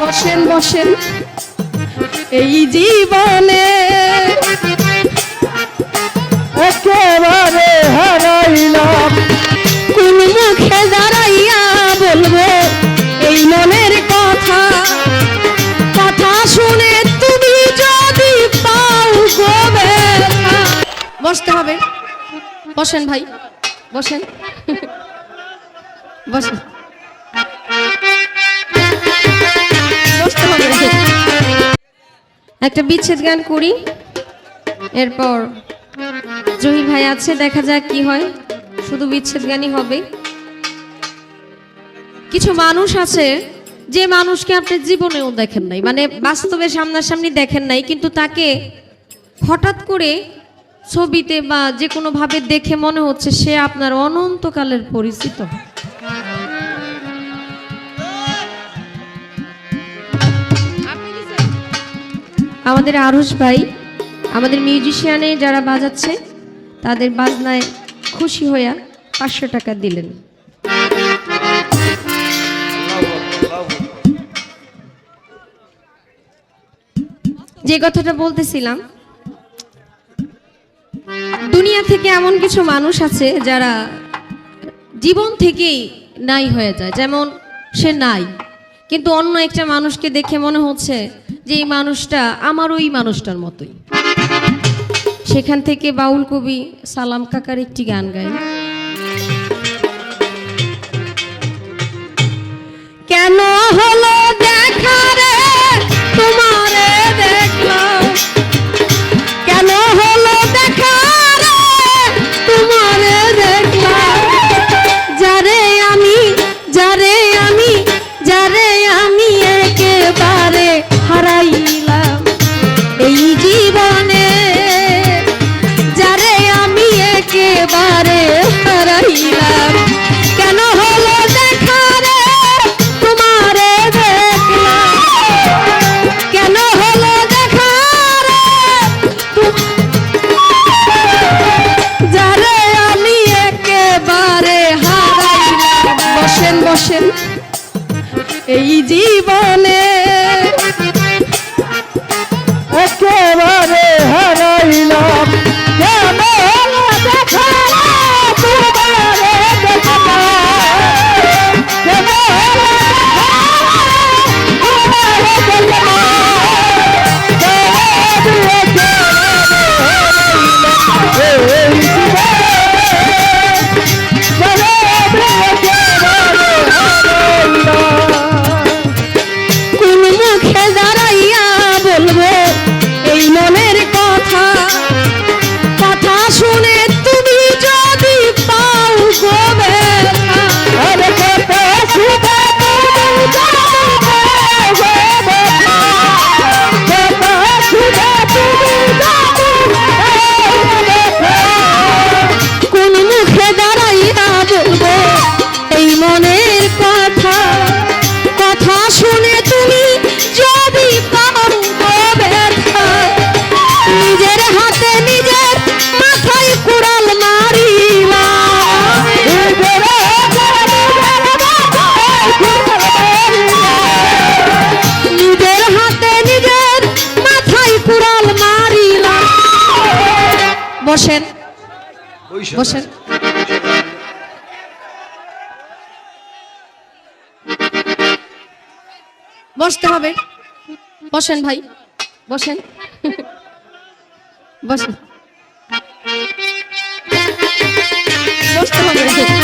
বসেন বসেন। এই জীবনে একেবারে হারাইলাম। কোন মুখে দাঁড়াইয়া বলব, এই মনের কথা। কথা শুনে তুমি যদি পাও গো বসতে হবে। বসেন ভাই, বসেন। বসেন। একটা বিচ্ছেদ গান করি। এরপর জহির ভাই আছে, দেখা যাক কি হয়। শুধু বিচ্ছেদ গানই হবে। কিছু মানুষ আছে, যে মানুষকে আপনি জীবনেও দেখেন নাই মানে বাস্তবে সামনাসামনি দেখেন নাই, কিন্তু তাকে হঠাৎ করে ছবিতে বা যে কোনো ভাবে দেখে মনে হচ্ছে সে আপনার অনন্তকালের পরিচিত। আমাদের আরুষ ভাই, আমাদের মিউজিশিয়ানে যারা বাজাচ্ছে, তাদের বাজনায় খুশি হইয়া পাঁচশো টাকা দিলেন। যে কথাটা বলতেছিলাম, দুনিয়া থেকে এমন কিছু মানুষ আছে যারা জীবন থেকেই নাই হয়ে যায়। যেমন সে নাই, কিন্তু অন্য একটা মানুষকে দেখে মনে হচ্ছে যে এই মানুষটা আমার ওই মানুষটার মতোই। সেখান থেকে বাউল কবি সালাম কাকার একটি গান গায়। একেবারে হারাইলাম। কেন হলো তোমারে দেখলাম। কেন হলো যারে আমি একেবারে হারাইলাম। বসেন বসেন। এই জীবনে বসেন বসতে হবে। বসেন ভাই। বসেন বসেন বসতে হবে।